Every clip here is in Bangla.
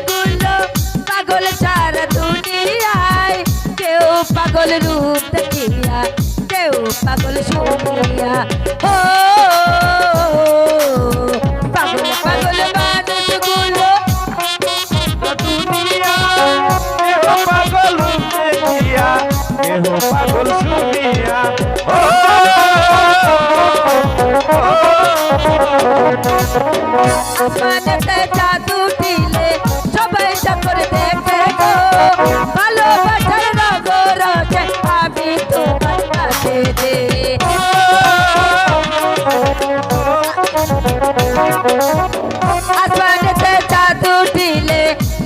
মানুষগুলো পাগল সারা দুনিয়ায় কেউ পাগল রূপ দেখিয়া কেউ পাগল শুনিয়া ও পাগল পাগল মানুষগুলো দুনিয়া কেহ পাগল আসমানেতে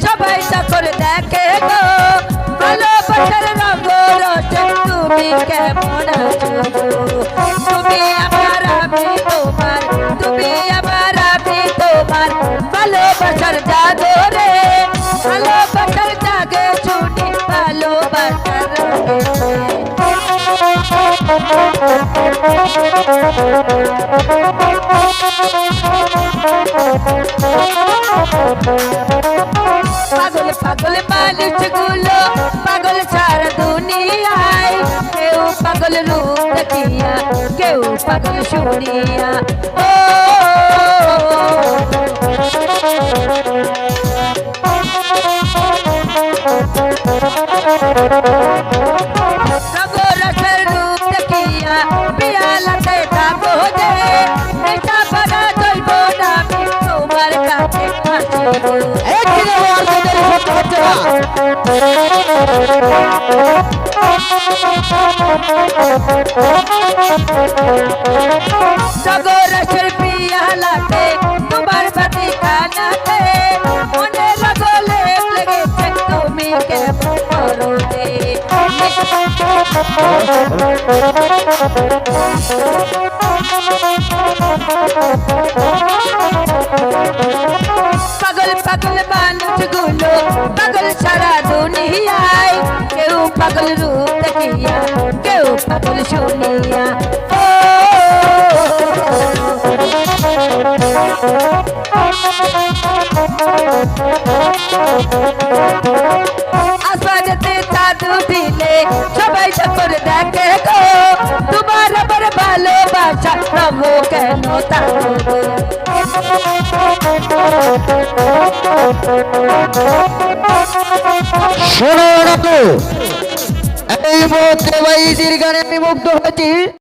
সবাই সকল দেখে গো ভালোবাসার নগর আছে তুমি কেমন তুমি আমার, আমি তোমার, তুমি আমার, আমি তোমার। ভালোবাসার জাদু পাগল পাগল মানুষগুলো পাগল সারা দুনিয়ায়। কেউ পাগল রূপ দেখিয়া কেউ পাগল শুনিয়া। ও एक दिन वो आगे तेरे को पहुंचेगा जगोर शिल्पी यहला के तुम्हार पति का नाते उन्हें रगोले लगे चक्कू में के पुकारो दे Thank you. পাগল মানুষগুলো পাগল সারা দুনিয়ায়। কেউ পাগল রূপ দেখিয়া, কেউ পাগল শুনিয়া। ও আসাজতে জাদু দিলে সবাই সকর দেখে গো। তোমার আবার ভালোবাসা প্রভু কেন তাহলে? শোনো এই মুহূর্তে বাইজির গানে আমি মুগ্ধ হয়েছি।